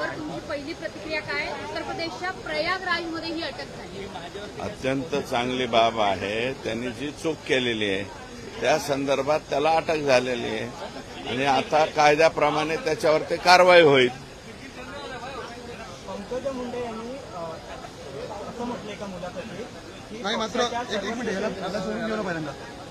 यावर तुमची पहिली प्रतिक्रिया काय? उत्तर प्रदेशच्या प्रयागराजमध्ये ही अटक झाली. अत्यंत चांगली बाब आहे. त्यांनी जी चूक केलेली आहे त्या संदर्भात त्याला अटक झालेली आहे. आणि आता कायद्याप्रमाणे त्याच्यावर ते कारवाई होईल. पंकजा मुंडे यांनी असं म्हटलंय का मुलाखतीत नाही मात्र एक मिनिट. याला सोडून पहिल्यांदा.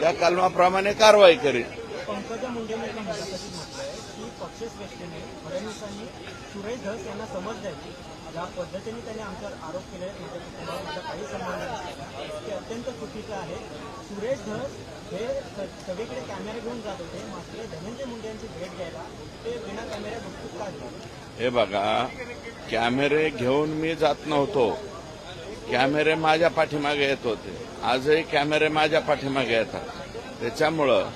त्या कलमाप्रमाणे कारवाई करील पंकजा मुंडेंनी एका मुलाखतीत म्हटलंय की पक्षश्रेष्ठीने फडणवीसांनी सुरेश धस यांना समज द्यावी. ज्या पद्धतीने त्यांनी आमच्यावर आरोप केले काही संबंध नाही. ते अत्यंत चुकीचं आहे. सुरेश धस हे सगळीकडे कॅमेरे घेऊन जात होते. मात्र धनंजय मुंडे यांची भेट घ्यायला ते बिना कॅमेऱ्या गुपचूप का गेले हे बघा कॅमेरे घेऊन मी जात नव्हतो. कॅमेरे माझ्या पाठीमागे येत होते. आजही कॅमेरे माझ्या पाठीमागे येतात. त्याच्यामुळं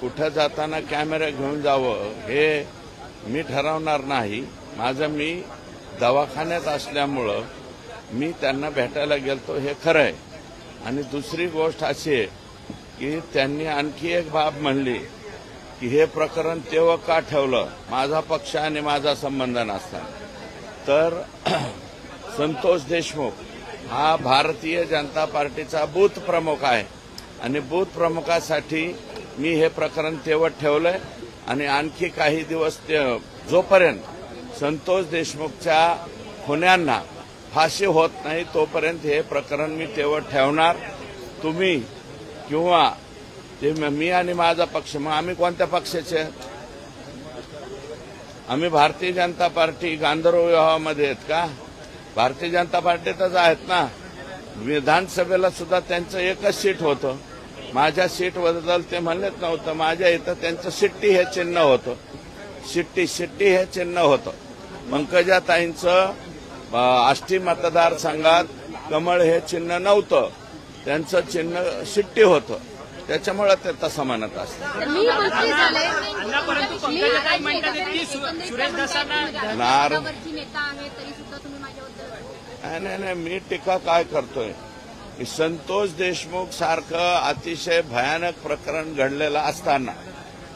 कुठं जाताना कॅमेरे घेऊन जावं हे मी ठरवणार नाही. माझं मी दवाखान्यात असल्यामुळं मी त्यांना भेटायला गेलतो हे खरं आहे आणि दुसरी गोष्ट अशी आहे की त्यांनी आणखी एक बाब म्हणली की हे प्रकरण तेव्हा का ठेवलं? माझा पक्ष आणि माझा संबंध नसताना. तर संतोष देशमुख हा भारतीय जनता पार्टीचा बूथ प्रमुख आहे. आणि बूथ प्रमुखासाठी मी हे प्रकरण तेवत ठेवलंय. आणि आणखी काही दिवस ते जोपर्यंत संतोष देशमुखच्या खुन्यांना फाशी होत नाही तोपर्यंत हे प्रकरण मी तेवत ठेवणार. तुम्ही किंवा ते मी आणि माझा पक्ष मग आम्ही कोणत्या पक्षाचे? आम्ही भारतीय जनता पार्टी गांधर्व विवाहामध्ये आहेत का? भारतीय जनता पार्टीतच आहेत ना. विधानसभेला सुद्धा त्यांचं एकच सीट होतं. माझ्या सीटबद्दल ते म्हणलेच नव्हतं. माझ्या इथं त्यांचं शिट्टी हे चिन्ह होतं. शिट्टी शिट्टी हे चिन्ह होतं. पंकजाताईंचं आष्टी मतदारसंघात कमळ हे चिन्ह नव्हतं. त्यांचं चिन्ह शिट्टी होतं. त्याच्यामुळे ते तसं म्हणत असतं नाही नाही नाही मी टीका काय करतोय? की संतोष देशमुख सारखं अतिशय भयानक प्रकरण घडलेलं असताना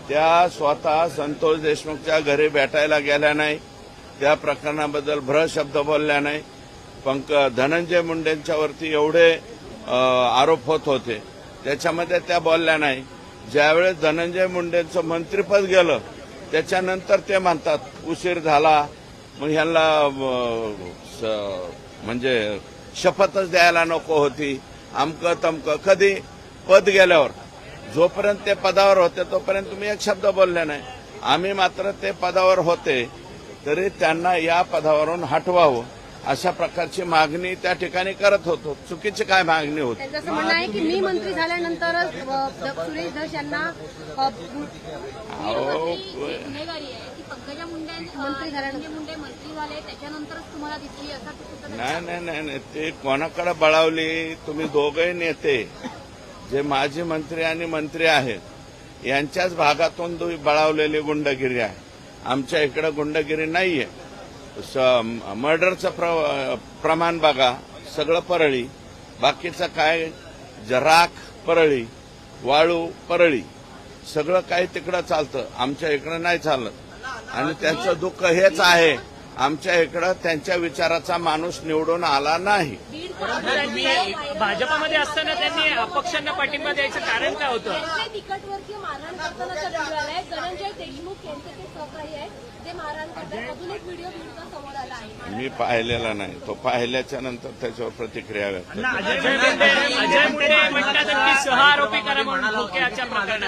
त्या स्वतः संतोष देशमुखच्या घरी भेटायला गेल्या नाही त्या प्रकरणाबद्दल भ्र शब्द बोलल्या नाही. पंक धनंजय मुंडेंच्यावरती एवढे आरोप होत होते. त्याच्यामध्ये त्या बोलल्या नाही. ज्यावेळेस धनंजय मुंडेंचं मंत्रिपद गेलं त्याच्यानंतर ते म्हणतात उशीर झाला. मग ह्यांना स- म्हणजे शपथच द्यायला नको होती. अमकं तमकं. कधी? पद गेल्यावर. जोपर्यंत ते पदावर होते तोपर्यंत तुम्ही एक शब्द बोलले नाही. आम्ही मात्र ते पदावर होते तरी त्यांना या पदावरून हटवावं. अशा प्रकारची मागणी त्या ठिकाणी करत होतो. चुकीची काय मागणी होती? त्यांचं म्हणणं आहे की मी मंत्री द- सुरेश धस यांना पंकजा मुंडे मुंडे मंत्री झाले त्याच्यानंतरच तुम्हाला दिसली असा नाही नाही नाही नाही ते कोणाकडे बळावली तुम्ही दोघंही नेते जे माजी मंत्री आणि मंत्री आहेत यांच्याच भागातून तुम्ही बळावलेली गुंडगिरी आहे. आमच्या इकडे गुंडगिरी नाहीये. मर्डरचं प्र, प्रमाण बघा सगळं परळी. बाकीचं काय जराख परळी वाळू परळी सगळं काही तिकडं चालतं. आमच्या इकडं नाही चालत. आणि त्यांचं दुःख हेच आहे. आमच्या इकडं त्यांच्या विचाराचा माणूस निवडून आला नाही. भाजपामध्ये असताना त्यांनी अपक्षांना पाठिंबा द्यायचं कारण काय होतं? मी पाहिलेला नाही. तो पाहिल्याच्या नंतर त्याच्यावर प्रतिक्रिया व्यक्त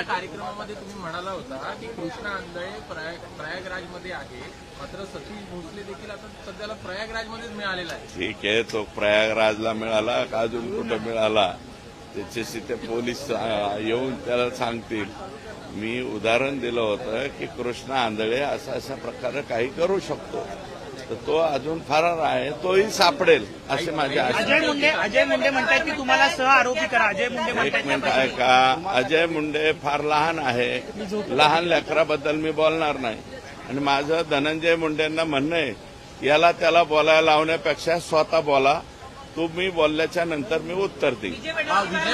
कार्यक्रमामध्ये तुम्ही म्हणाला होता की कृष्णा आंधळे प्रयाग प्रयागराजमध्ये आहे. मात्र सतीश भोसले देखील आता सध्याला प्रयागराजमध्येच मिळालेला आहे. ठीक आहे तो प्रयागराजला मिळाला का अजून कुठं मिळाला? त्याच्याशी ते पोलीस येऊन त्याला सांगतील. मी उदाहरण दिलं होतं की कृष्णा आंधळे असा अशा प्रकारे काही करू शकतो. तर तो अजून फरार आहे तोही सापडेल असे माझे अजय मुंडे अजय मुंडे म्हणतात की तुम्हाला सह आरोपी करा. अजय मुंडे एक मिनिट ऐका. अजय मुंडे फार लहान आहे. लहान लेकराबद्दल मी बोलणार नाही. आणि माझं धनंजय मुंडेंना म्हणणं आहे याला त्याला बोलायला लावण्यापेक्षा स्वतः बोला. तुम्ही बोलल्याच्या नंतर मी उत्तर देईन. विजय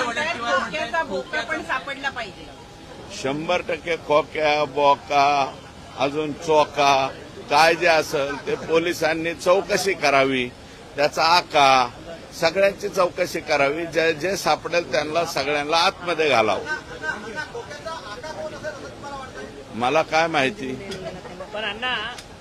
वडेट्टीवार म्हणतात खोक्यात पण सापडला पाहिजे शंभर टक्के खोक्या बोका अजून चोका काय जे असेल ते पोलिसांनी चौकशी करावी. त्याचा आका सगळ्यांची चौकशी करावी. जे जे सापडेल त्यांना सगळ्यांना आतमध्ये घालावं. मला काय माहिती? पण अण्णा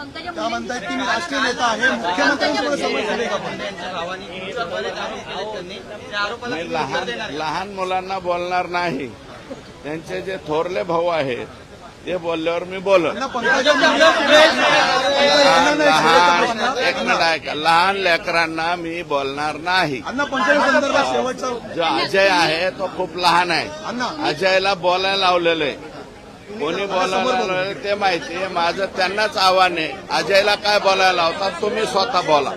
त्या म्हणतायत की मी मुंडेंची राष्ट्रीय नेता आहे मुख्यमंत्र्यांसोबत समज झाले का पण मी लहान लहान मुलांना बोलणार नाही. त्यांचे जे थोरले भाऊ आहेत ते बोलल्यावर मी बोलत. एक मिनिट ऐका. लहान लेकरांना मी बोलणार नाही. जो अजय आहे तो खूप लहान आहे. अजयला बोलायला लावलेलं आहे. कोणी बोलायला ते माहिती आहे माझं त्यांनाच आव्हान आहे अजयला काय बोलायला लावतात तुम्ही स्वतः बोला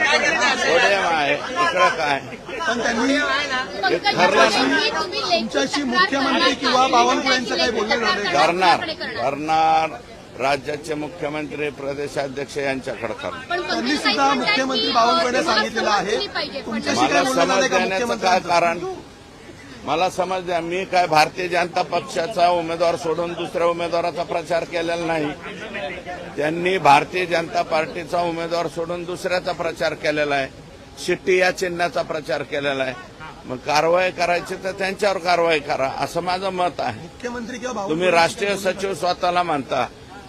आहे इकडं काय पण त्यांनी ठरलं तुमच्याशी मुख्यमंत्री किंवा नाही. बावनकुळे यांचं काही बोलणं? करणार करणार? राज्याचे मुख्यमंत्री प्रदेशाध्यक्ष यांच्याकडे त्यांनी सुद्धा मुख्यमंत्री बावनकुळे सांगितलेलं आहे. मला समज देण्याचं काय कारण. मला समज द्या मी काय भारतीय जनता पक्षाचा उमेदवार सोडून दुसऱ्या उमेदवाराचा प्रचार केलेला नाही. त्यांनी भारतीय जनता पार्टीचा उमेदवार सोडून दुसऱ्याचा प्रचार केलेला आहे. शिट्टी या चिन्हाचा प्रचार केलेला आहे. मग कारवाई करायची तर त्यांच्यावर कारवाई करा. असं माझं मत आहे. मुख्यमंत्री तुम्ही राष्ट्रीय सचिव स्वतःला मानता